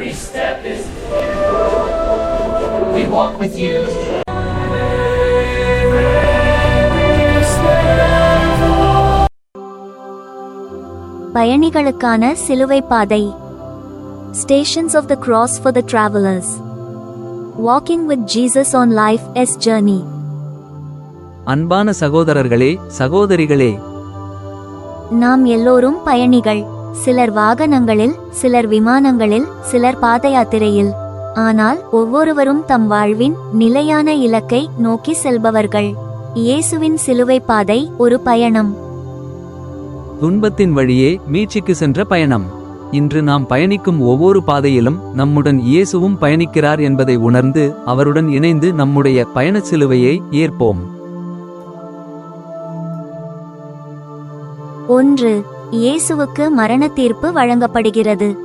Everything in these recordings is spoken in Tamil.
Every step is We walk with you. பயணிகளுக்கான சிலுவை பாதை. Stations of the cross for the travellers walking with Jesus on life's journey அன்பான சகோதரர்களே சகோதரிகளே. நாம் எல்லோரும் பயணிகள். சிலர் வாகனங்களில் சிலர் விமானங்களில் சிலர் பாத யாத்திரையில் ஆனால் ஒவ்வொருவரும் தம் வாழ்வின் நிலையான இலக்கை நோக்கி செல்பவர்கள். இயேசுவின் சிலுவை பாதை ஒரு பயணம். துன்பத்தின் வழியே மீட்சிக்கு சென்ற பயணம். இன்று நாம் பயணிக்கும் ஒவ்வொரு பாதையிலும் நம்முடன் இயேசுவும் பயணிக்கிறார் என்பதை உணர்ந்து அவருடன் இணைந்து நம்முடைய பயணச் சிலுவையை ஏற்போம். ஒன்று இயேசுவுக்கு மரண தீர்ப்பு வழங்கப்படுகிறது.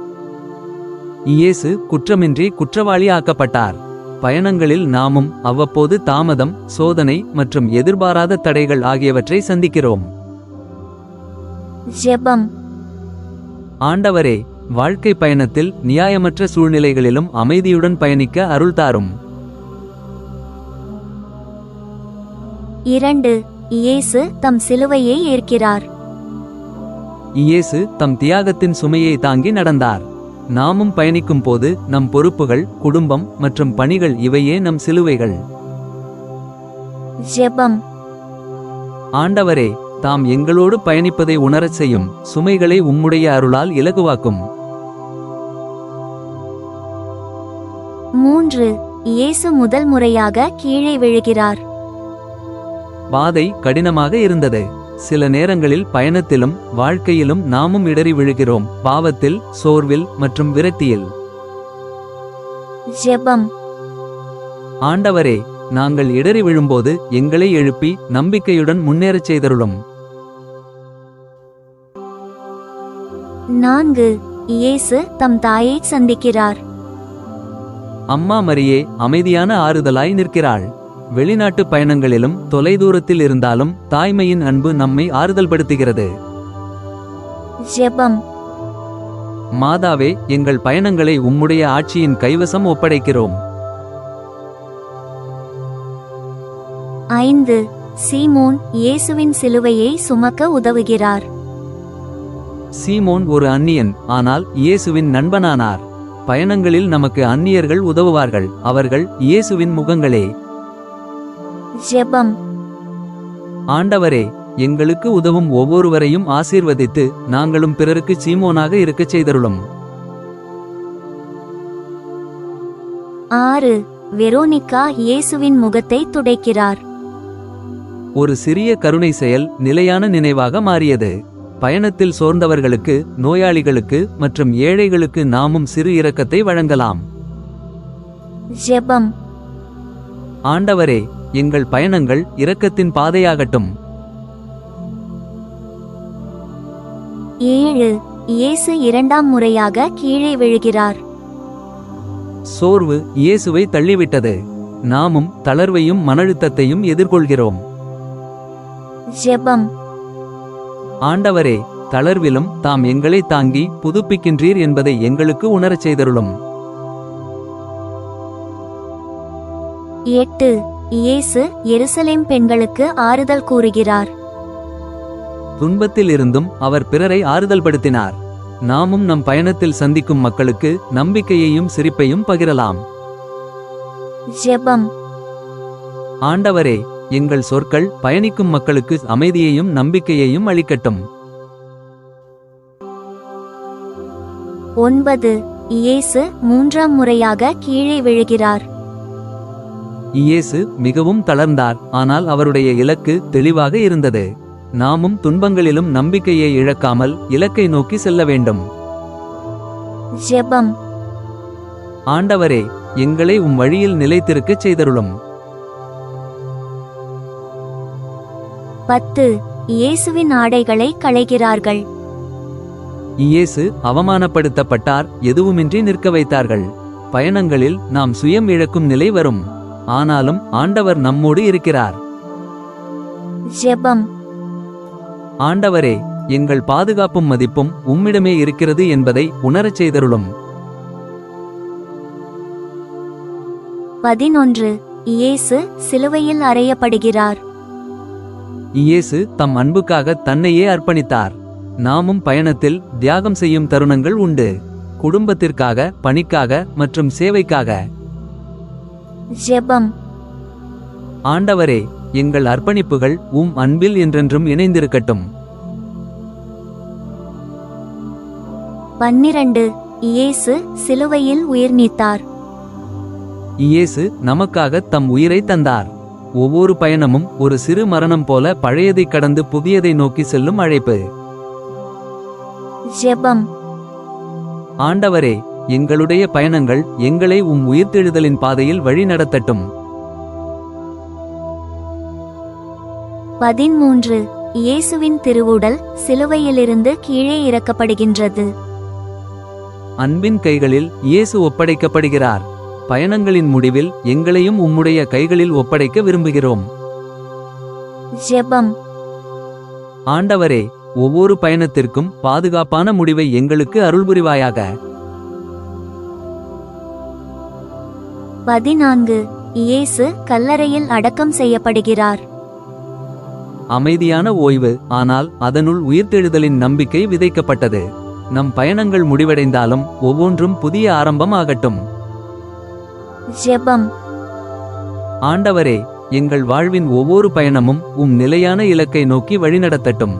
இயேசு குற்றமின்றி குற்றவாளி ஆக்கப்பட்டார் பயணங்களில் நாமும் அவ்வப்போது தாமதம் சோதனை மற்றும் எதிர்பாராத தடைகள் ஆகியவற்றை சந்திக்கிறோம். ஜெபம். ஆண்டவரே வாழ்க்கை பயணத்தில் நியாயமற்ற சூழ்நிலைகளிலும் அமைதியுடன் பயணிக்க அருள் தாரும். இரண்டு இயேசு தம் சிலுவையை ஏற்கிறார். இயேசு தம் தியாகத்தின் சுமையை தாங்கி நடந்தார். நாமும் பயணிக்கும் போது நம் பொறுப்புகள் குடும்பம் மற்றும் பணிகள் இவையே நம் சிலுவைகள். ஜெபம். ஆண்டவரே தாம் எங்களோடு பயணிப்பதை உணரச் செய்யும் சுமைகளை உம்முடைய அருளால் இலகுவாக்கும். மூன்று இயேசு முதல் முறையாக கீழே விழுகிறார். பாதை கடினமாக இருந்தது. சில நேரங்களில் பயணத்திலும் வாழ்க்கையிலும் நாமும் இடறி விழுகிறோம். பாவத்தில் சோர்வில் மற்றும் விரக்தியில். ஜெபம். ஆண்டவரே நாங்கள் இடறி விழும்போது எங்களை எழுப்பி நம்பிக்கையுடன் முன்னேறச் செய்தருளும். நான்கு இயேசு தம் தாயை சந்திக்கிறார். அம்மா மரியே அமைதியான ஆறுதலாய் நிற்கிறாள். வெளிநாட்டு பயணங்களிலும் தொலைதூரத்தில் இருந்தாலும் தாய்மையின் அன்பு நம்மை ஆறுதல்படுத்துகிறது. ஜெபம். மாதாவே எங்கள் பயணங்களை உம்முடைய ஆட்சியின் கைவசம் ஒப்படைக்கிறோம். ஐந்து. சீமோன் இயேசுவின் சிலுவையை சுமக்க உதவுகிறார். சீமோன் ஒரு அந்நியன் ஆனால் இயேசுவின் நண்பனானார். பயணங்களில் நமக்கு அந்நியர்கள் உதவுவார்கள் அவர்கள் இயேசுவின் முகங்களே. ஜெபம். ஆண்டவரே எங்களுக்கு உதவும் ஒவ்வொருவரையும் ஆசீர்வதித்து நாங்களும் பிறருக்கு சீமோனாக இருக்கச் செய்தருளும். ஆறு வெரோனிகா இயேசுவின் முகத்தை துடைக்கிறார். ஒரு சிறிய கருணை செயல் நிலையான நினைவாக மாறியது. பயணத்தில் சோர்ந்தவர்களுக்கு நோயாளிகளுக்கு மற்றும் ஏழைகளுக்கு நாமும் சிறு இரக்கத்தை வழங்கலாம். ஜெபம். ஆண்டவரே எங்கள் பயணங்கள் இரக்கத்தின் பாதையாகட்டும். ஏழு இயேசு இரண்டாம் முறையாக கீழே விழுகிறார். சோர்வு இயேசுவை தள்ளிவிட்டது. நாமும் தளர்வையும் மனழுத்தத்தையும் எதிர்கொள்கிறோம். ஜெபம். ஆண்டவரே தளர்விலும் தாம் எங்களை தாங்கி புதுப்பிக்கின்றீர் என்பதை எங்களுக்கு உணரச் செய்தருளும். எட்டு இயேசு எருசலேம் பெண்களுக்கு ஆறுதல் கூறுகிறார். துன்பத்தில் இருந்தும் அவர் பிறரை ஆறுதல்படுத்தினார். நாமும் நம் பயணத்தில் சந்திக்கும் மக்களுக்கு நம்பிக்கையையும் சிரிப்பையும் பகிரலாம். ஜெபம். ஆண்டவரே எங்கள் சொற்கள் பயணிக்கும் மக்களுக்கு அமைதியையும் நம்பிக்கையையும் அளிக்கட்டும். ஒன்பது இயேசு மூன்றாம் முறையாக கீழே விழுகிறார். இயேசு மிகவும் தளர்ந்தார். ஆனால் அவருடைய இலக்கு தெளிவாக இருந்தது. நாமும் துன்பங்களிலும் நம்பிக்கையை இழக்காமல் இலக்கை நோக்கி செல்ல வேண்டும். ஜெபம். ஆண்டவரே எங்களை உம் வழியில் நிலைத்திருக்கச் செய்தருளும். பத்து இயேசுவின் ஆடைகளை களைகிறார்கள். இயேசு அவமானப்படுத்தப்பட்டார் எதுவுமின்றி நிற்க வைத்தார்கள். பயணங்களில் நாம் சுயம் இழக்கும் நிலை வரும். ஆனாலும் ஆண்டவர் நம்மோடு இருக்கிறார். ஜெபம். ஆண்டவரே எங்கள் பாதுகாப்பும் மதிப்பும் உம்மிடமே இருக்கிறது என்பதை உணரச் செய்தருளும். பதினொன்று. இயேசு சிலுவையில் அறையப்படுகிறார். இயேசு தம் அன்புக்காக தன்னையே அர்ப்பணித்தார். நாமும் பயணத்தில் தியாகம் செய்யும் தருணங்கள் உண்டு. குடும்பத்திற்காக பணிக்காக மற்றும் சேவைக்காக. ஜெபம். ஆண்டவரே எங்கள் அர்ப்பணிப்புகள் உம் அன்பில் என்றென்றும் இணைந்திருக்கட்டும். பன்னிரண்டு இயேசு சிலுவையில் உயிர் நீத்தார். இயேசு நமக்காக தம் உயிரை தந்தார். ஒவ்வொரு பயணமும் ஒரு சிறு மரணம் போல பழையதை கடந்து புதியதை நோக்கி செல்லும் அழைப்பு. ஜெபம். ஆண்டவரே எங்களுடைய பயணங்கள் எங்களை உம் உயிர்த்தெழுதலின் பாதையில் வழி நடத்தட்டும். பதிமூன்று இயேசுவின் திருவுடல் சிலுவையிலிருந்து கீழே இறக்கப்படுகின்றது. அன்பின் கைகளில் இயேசு ஒப்படைக்கப்படுகிறார். பயணங்களின் முடிவில் எங்களையும் உம்முடைய கைகளில் ஒப்படைக்க விரும்புகிறோம். ஜெபம். ஆண்டவரே ஒவ்வொரு பயணத்திற்கும் பாதுகாப்பான முடிவை எங்களுக்கு அருள்புரிவாயாக. பதினான்கு. இயேசு கல்லறையில் அடக்கம் செய்யப்படுகிறார். அமைதியான ஓய்வு ஆனால் அதனுள் உயிர்த்தெழுதலின் நம்பிக்கை விதைக்கப்பட்டது. நம் பயணங்கள் முடிவடைந்தாலும் ஒவ்வொன்றும் புதிய ஆரம்பம் ஆகட்டும் ஜெபம். ஆண்டவரே எங்கள் வாழ்வின் ஒவ்வொரு பயணமும் உம் நிலையான இலக்கை நோக்கி வழிநடத்தட்டும்.